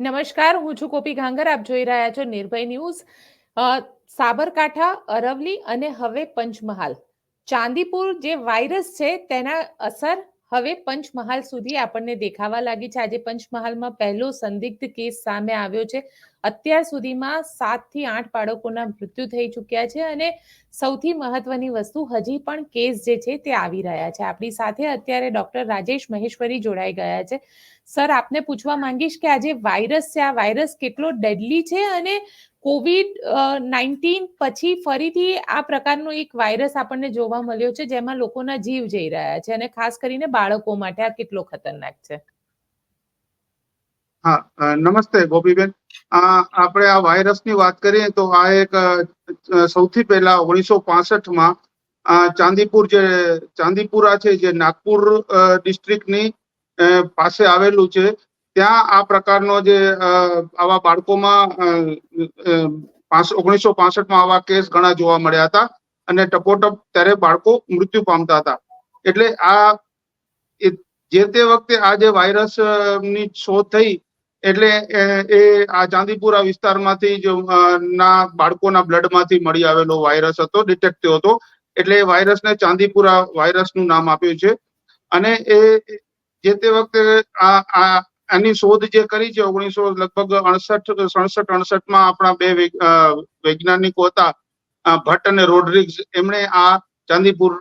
નમસ્કાર, હું છું કોપી ઘાંગર. આપ જોઈ રહ્યા છો નિર્ભય ન્યૂઝ. સાબરકાંઠા અરવલી અને હવે પંચમહાલ. ચાંદીપુર જે વાયરસ છે તેના અસર હવે પંચમહાલ સુધી આપણને દેખાવા લાગી છે. આજે પંચમહાલમાં પહેલો સંદિગ્ધ કેસ સામે આવ્યો છે. અત્યાર સુધીમાં સાતથી આઠ બાળકોના મૃત્યુ થઈ ચૂક્યા છે અને સૌથી મહત્વની વસ્તુ, હજી પણ કેસ જે છે તે આવી રહ્યા છે. આપણી સાથે અત્યારે ડોક્ટર રાજેશ મહેશ્વરી જોડાઈ ગયા છે. સર, આપને પૂછવા માંગીશ કે આજે વાયરસ છે, આ વાયરસ કેટલો ડેડલી છે અને કોવિડ નાઇન્ટીન પછી ફરીથી આ પ્રકારનો એક વાયરસ આપણને જોવા મળ્યો છે, જેમાં લોકોના જીવ જઈ રહ્યા છે અને ખાસ કરીને બાળકો માટે આ કેટલો ખતરનાક છે? હા નમસ્તે ગોપીબેન. આપણે આ વાયરસની વાત કરીએ તો આ એક સૌથી પહેલા ઓગણીસો પાસઠમાં ચાંદીપુર જે, ચાંદીપુરા છે, જે નાગપુર ડિસ્ટ્રિક્ટની પાસે આવેલું છે. ત્યાં આ પ્રકારનો જે આવા બાળકોમાં ઓગણીસો પાસઠમાં આવા કેસ ઘણા જોવા મળ્યા હતા અને ટપોટપ ત્યારે બાળકો મૃત્યુ પામતા હતા. એટલે આ જે તે વખતે આ જે વાયરસની શોધ થઈ એટલે એ, આ ચાંદીપુરા વિસ્તારમાંથી જ ના બાળકોના બ્લડમાંથી મળી આવેલો વાયરસ હતો ડિટેક્ટ થયો હતો. એટલે એ વાયરસને ચાંદીપુરા વાયરસનું નામ આપ્યું છે. અને એ જે તે વખતે આ આની શોધ જે કરી છે, ઓગણીસો લગભગ અડસઠ, સડસઠ, અડસઠમાં આપણા બે વૈજ્ઞાનિકો હતા ભટ્ટ અને રોડ્રિગ્સ, એમણે આ ચાંદીપુર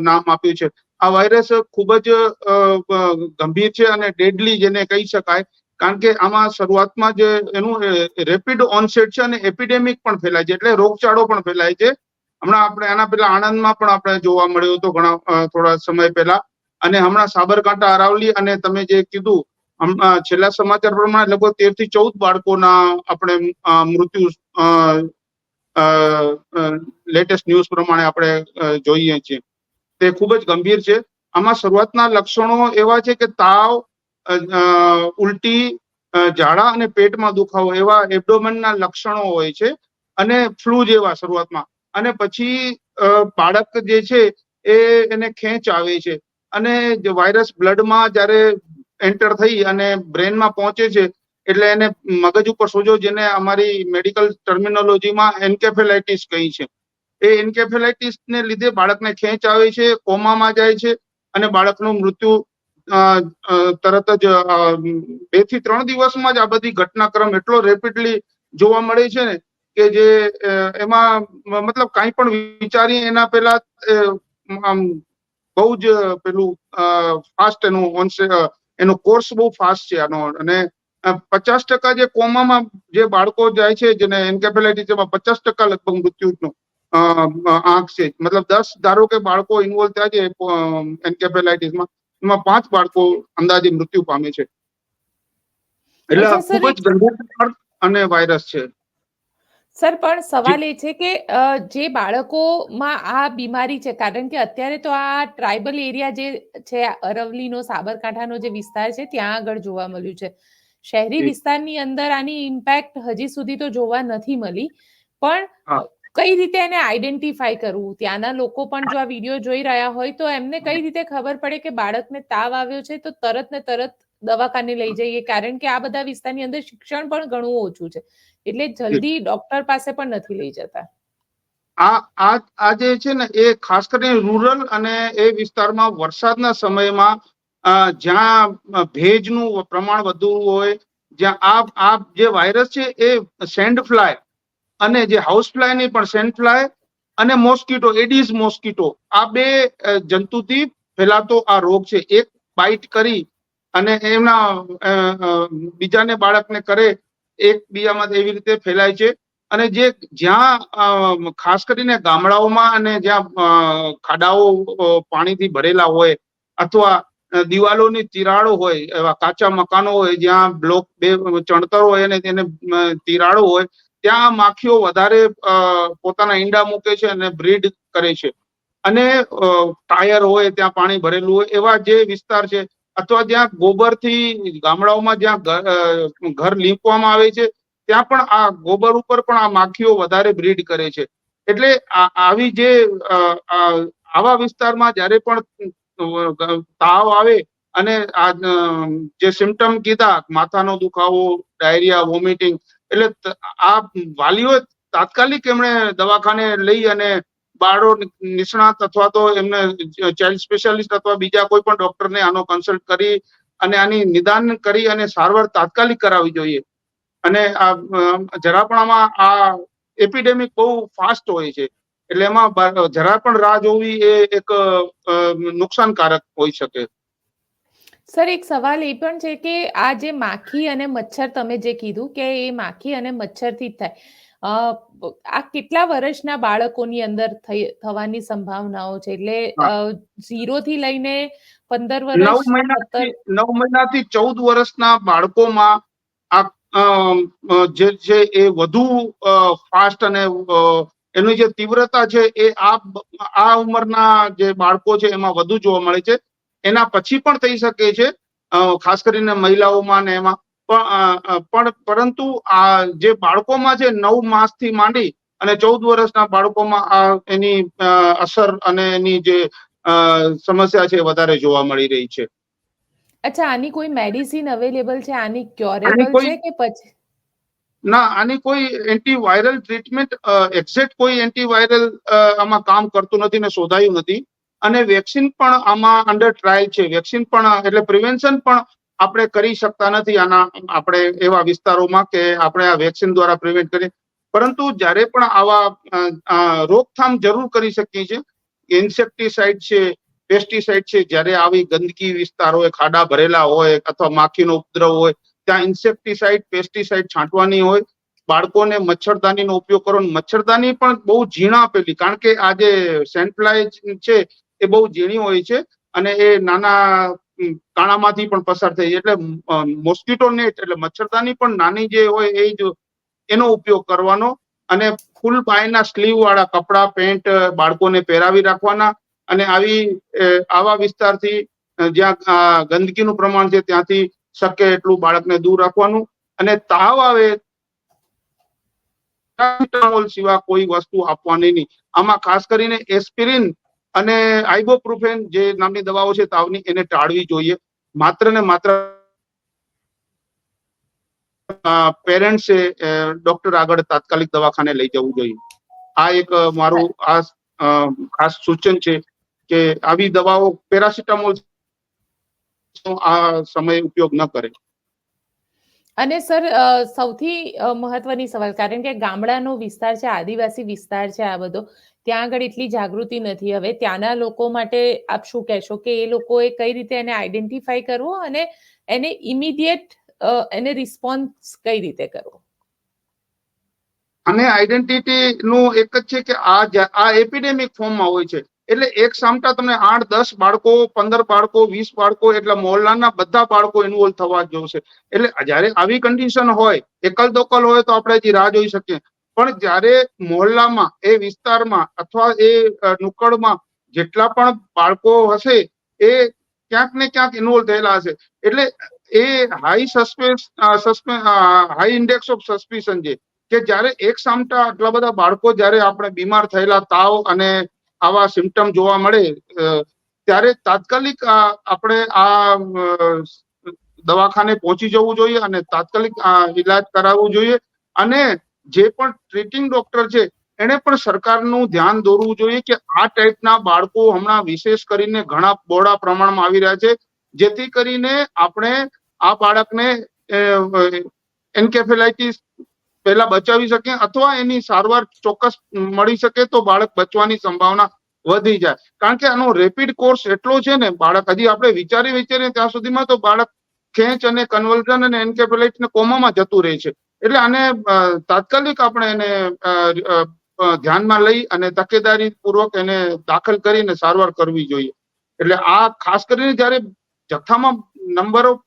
નામ આપ્યું છે. આ વાયરસ ખૂબ જ ગંભીર છે અને ડેડલી જેને કહી શકાય, કારણ કે આમાં શરૂઆતમાં જે એનું રેપિડ ઓનસેટ છે અને એપિડેમિક પણ ફેલાય છે, એટલે રોગચાળો પણ ફેલાય છે. હમણાં આપણે આના પહેલા આણંદમાં પણ આપણે જોવા મળ્યો હતો ઘણા થોડા સમય પહેલા. અને હમણાં સાબરકાંઠા, અરાવલી અને તમે જે કીધું છેલ્લા સમાચાર પ્રમાણે લગભગ તેરથી ચૌદ બાળકોના આપણે મૃત્યુ લેટેસ્ટ ન્યૂઝ પ્રમાણે આપણે જોઈએ છીએ. તે ખૂબ જ ગંભીર છે. આમાં શરૂઆતના લક્ષણો એવા છે કે તાવ ઉલટી ઝાડા અને પેટમાં દુખાવો એવા એબડોમનના લક્ષણો હોય છે અને ફ્લૂ જેવા શરૂઆતમાં. અને પછી બાળક જે છે એ એને ખેંચ આવે છે. અને જે વાયરસ બ્લડમાં જ્યારે એન્ટર થઈ અને બ્રેનમાં પહોંચે છે, એટલે એને મગજ ઉપર સોજો જેને અમારી મેડિકલ ટર્મિનોલોજીમાં એન્કેફેલાઇટિસ કહી છે. એ એન્કેફેલાઇટિસ ને લીધે બાળકને ખેંચ આવે છે, કોમામાં જાય છે અને બાળકનું મૃત્યુ તરત જ બેથી ત્રણ દિવસમાં જ આ બધી ઘટનાક્રમ એટલો રેપિડલી જોવા મળે છે ને કે જે એમાં મતલબ કાંઈ પણ વિચારી એના પહેલા બહુ જ પેલું ફાસ્ટ એનું onset, એનો કોર્સ બહુ ફાસ્ટ છે આનો. અને પચાસ ટકા જે કોમામાં જે બાળકો જાય છે જેને એન્કેફેલાઇટીસમાં પચાસ ટકા લગભગ મૃત્યુનો આંક છે. મતલબ દસ ધારો કે બાળકો ઇન્વોલ્વ થયા છે એન્કેફેલાઇટીસમાં એમાં પાંચ બાળકો અંદાજે મૃત્યુ પામે છે. એટલે ખૂબ જ ગંભીર અને વાયરસ છે. સર પણ સવાલ એ છે કે જે બાળકોમાં આ બીમારી છે કારણ કે અત્યારે તો આ ટ્રાઇબલ એરિયા જે છે અરવલીનો સાબરકાંઠાનો જે વિસ્તાર છે ત્યાં આગળ જોવા મળ્યું છે. શહેરી વિસ્તારની અંદર આની ઇમ્પેક્ટ હજી સુધી તો જોવા નથી મળી. પણ કઈ રીતે એને આઈડેન્ટિફાઈ કરવું? ત્યાંના લોકો પણ જો આ વીડિયો જોઈ રહ્યા હોય તો એમને કઈ રીતે ખબર પડે કે બાળકને તાવ આવ્યો છે તો તરત ને તરત દવાખાને લઈ જઈએ. કારણ કે આ બધા વિસ્તારની અંદર શિક્ષણ પણ ઘણું ઓછું છે. એટલે જલ્દી ડોક્ટર પાસે પણ નથી લઈ જતા. આ આ આ જે છે ને, એ ખાસ કરીને રૂરલ અને એ વિસ્તારમાં વરસાદના સમયમાં જ્યાં ભેજનું પ્રમાણ વધુ હોય, જ્યાં આ આ જે વાયરસ છે એ સેન્ડ ફ્લાય અને જે હાઉસ ફ્લાય નહીં, પણ સેન્ડ ફ્લાય અને મોસ્કીટો એડિસ મોસ્કીટો આ બે જંતુથી ફેલાતો આ રોગ છે. એક બાઇટ કરી અને એમના બીજાને બાળકને કરે, એક બીજામાં એવી રીતે ફેલાય છે. અને જે જ્યાં ખાસ કરીને ગામડાઓમાં અને જ્યાં ખાડાઓ પાણીથી ભરેલા હોય અથવા દિવાલોની તિરાડો હોય, એવા કાચા મકાનો હોય, જ્યાં બ્લોક બે, ચણતર હોય અને તેને તિરાડો હોય, ત્યાં માખીઓ વધારે પોતાના ઈંડા મૂકે છે અને બ્રીડ કરે છે. અને ટાયર હોય, ત્યાં પાણી ભરેલું હોય, એવા જે વિસ્તાર છે અથવા જ્યાં ગોબરથી ગામડાઓમાં જ્યાં ઘર લીંપવામાં આવે છે, ત્યાં પણ આ ગોબર ઉપર પણ આ માખીઓ વધારે બ્રીડ કરે છે. એટલે આવી જે આવા વિસ્તારમાં જ્યારે પણ તાવ આવે અને આ જે સિમ્ટમ કીધા, માથાનો દુખાવો ડાયરિયા વોમિટિંગ એટલે આ વાલીઓ તાત્કાલિક એમણે દવાખાને લઈ અને બાળો નિષ્ણાત અથવા તો એમને ચાઇલ્ડ સ્પેશિયાલિસ્ટ અથવા બીજા કોઈ પણ ડોક્ટરને આનો કન્સલ્ટ કરી અને આની નિદાન કરી અને સારવાર તાત્કાલિક કરાવવી જોઈએ. અને આ અ, જરા પણ આમાં આ એપિડેમિક બહુ ફાસ્ટ હોય છે. એટલે એમાં જરા પણ રાહ જોવી એ એક નુકસાનકારક હોઈ શકે. સર એક સવાલ એ પણ છે કે આ જે માખી અને મચ્છર તમે જે કીધું કે એ માખી અને મચ્છરથી જ થાય. આ કેટલા વર્ષના બાળકોની અંદર થવાની સંભાવનાઓ છે? એટલે ઝીરો થી લઈને પંદર વર્ષ નવ મહિનાથી ચૌદ વર્ષના બાળકોમાં આ જે છે એ વધુ ફાસ્ટ અને એની જે તીવ્રતા છે એ આ આ ઉંમરના જે બાળકો છે એમાં વધુ જોવા મળે છે. એના પછી પણ થઈ શકે છે. ખાસ કરીને મહિલાઓમાં ને એમાં. પણ પરંતુ આ જે બાળકોમાં છે નવ માસથી માંડી અને ચૌદ વર્ષના બાળકોમાં આ એની અસર અને એની જે સમસ્યા છે વધારે જોવા મળી રહી છે. અચ્છા આની કોઈ મેડિસિન અવેલેબલ છે? આની ક્યોરેબલ છે કે પછી? ના આની કોઈ એન્ટીવાયરલ ટ્રીટમેન્ટ એક્ઝેક્ટ કોઈ એન્ટીવાયરલ આમાં કામ કરતું નથી ને શોધાયું નથી. અને વેક્સિન પણ આમાં અંડર ટ્રાયલ છે. વેક્સિન પણ એટલે પ્રિવેન્શન પણ આપણે કરી શકતા નથી આના, આપણે એવા વિસ્તારોમાં કે આપણે આ વેક્સિન દ્વારા પ્રિવેન્ટ કરીએ. પરંતુ જ્યારે પણ આવા રોકથામ જરૂર કરી શકીએ છીએ, ઇન્સેક્ટિસાઇડ છે, પેસ્ટિસાઇડ છે, જ્યારે આવી ગંદકી વિસ્તાર હોય ખાડા ભરેલા હોય અથવા માખીનો ઉપદ્રવ હોય, ત્યાં ઇન્સેક્ટિસાઇડ, પેસ્ટિસાઇડ છાંટવાની હોય, બાળકોને મચ્છરદાનીનો ઉપયોગ કરો મચ્છરદાની પણ બહુ ઝીણા આપેલી, કારણ કે આ જે સેન્ટફ્લાય છે, એ બહુ ઝીણી હોય છે અને એ નાના કાણામાંથી પણ પસાર થઈ. એટલે મોસ્કિટો નેટ એટલે મચ્છરદાની પણ નાની જે હોય એ જ એનો ઉપયોગ કરવાનો અને ફૂલ પાયના સ્લીવ વાળા કપડા, પેન્ટ બાળકોને પહેરાવી રાખવાના અને આવી આવા વિસ્તારથી જ્યાં ગંદકીનું પ્રમાણ છે ત્યાંથી શક્ય એટલું બાળકને દૂર રાખવાનું અને તાવ આવે સિવાય કોઈ વસ્તુ આપવાની નહીં આમાં ખાસ કરીને એસ્પિરિન અને આઇબોપ્રુફેન જે નામની દવાઓ છે તાવની, એને ટાળવી જોઈએ. માત્ર ને માત્ર પેરેન્ટ્સે ડોક્ટર આગળ તાત્કાલિક દવાખાને લઈ જવું જોઈએ. આ એક મારું આ ખાસ સૂચન છે કે આવી દવાઓ પેરાસિટામોલ આ સમય ઉપયોગ ન કરે. અને સર સૌથી મહત્વની સવાલ, કારણ કે ગામડાનો વિસ્તાર છે, આદિવાસી વિસ્તાર છે આ બધો ત્યાં આગળ એટલી જાગૃતિ નથી. હવે ત્યાંના લોકો માટે આપ શું કહેશો કે એ લોકોએ કઈ રીતે એને આઈડેન્ટિફાઈ કરવો અને એને ઇમિડિયેટ એને રિસ્પોન્સ કઈ રીતે કરવો? અને આઈડેન્ટિટી નું એક જ છે કે આ આ એપિડેમિક ફોર્મમાં હોય છે. એટલે એક સામટા તમને આઠ, દસ બાળકો, પંદર બાળકો, વીસ બાળકો એટલે મોહલ્લાના બધા બાળકો ઇન્વોલ્વ થવા જોશે. એટલે જ્યારે આવી કન્ડિશન હોય એકલ દોકલ હોય તો આપણે હજી રાહ જોઈ શકીએ. પણ જ્યારે મોહલ્લામાં, એ વિસ્તારમાં અથવા એ નુક્કડમાં જેટલા પણ બાળકો હશે, એ ક્યાંક ને ક્યાંક ઇન્વોલ્વ થયેલા હશે. એટલે એ high suspense high index of suspicion છે કે જ્યારે એક સામટા આટલા બધા બાળકો જ્યારે આપણે બીમાર થયેલા, તાવ અને આવા સિમ્ટમ જોવા મળે ત્યારે તાત્કાલિક આપણે આ દવાખાને પહોંચી જવું જોઈએ અને તાત્કાલિક ઇલાજ કરાવવું જોઈએ. અને જે પણ ટ્રીટિંગ ડોક્ટર છે એને પણ સરકારનું ધ્યાન દોરવું જોઈએ કે આ ટાઈપના બાળકો હમણાં વિશેષ કરીને ઘણા બહોળા પ્રમાણમાં આવી રહ્યા છે, જેથી કરીને આપણે આ બાળકને એન્કેફેલાઇટીસ પહેલા બચાવી શકીએ અથવા એની સારવાર ચોક્કસ મળી શકે તો બાળક બચવાની સંભાવના વધી જાય. કારણ કે આનો રેપિડ કોર્સ એટલો છે ને, બાળક હજી આપણે વિચારી વિચારીએ ત્યાં સુધીમાં તો બાળક ખેંચ અને કન્વર્ઝન અને એન્કેફેલાઇટ ને કોમામાં જતું રહે છે. એટલે આને તાત્કાલિક આપણે એને ધ્યાનમાં લઈ અને તકેદારી પૂર્વક એને દાખલ કરીને સારવાર કરવી જોઈએ. એટલે આ ખાસ કરીને જ્યારે જથ્થામાં નંબર ઓફ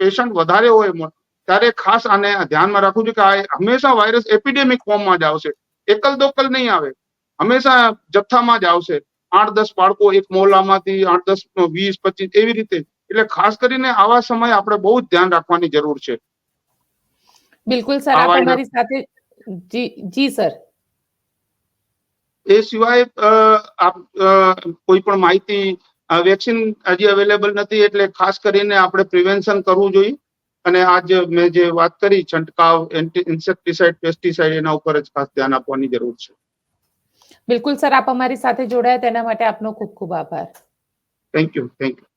પેશન્ટ વધારે હોય ત્યારે ખાસ આને ધ્યાનમાં રાખવું જોઈએ કે આ હંમેશા વાયરસ એપિડેમિક ફોર્મમાં જ આવશે. એકલ દોકલ નહીં આવે. હંમેશા જથ્થામાં જ આવશે. આઠ દસ બાળકો એક મોહલ્લામાંથી આઠ દસ, વીસ, પચીસ એવી રીતે. એટલે ખાસ કરીને આવા સમયે આપણે બહુ જ ધ્યાન રાખવાની જરૂર છે. બિલકુલ સર આપ અમારી સાથે જી જી સર. એ સિવાય આપ કોઈ પણ માહિતી વેક્સિન હજી અવેલેબલ નથી એટલે ખાસ કરીને આપણે પ્રિવેન્શન કરવું જોઈએ. અને આજ મેં જે વાત કરી છંટકાવ ઇન્સેક્ટિસાઇડ પેસ્ટિસાઇડ એના ઉપર જ ખાસ ધ્યાન આપવાની જરૂર છે. બિલકુલ સર આપ અમારી સાથે જોડાયા તેના માટે આપનો ખૂબ ખૂબ આભાર. Thank you thank you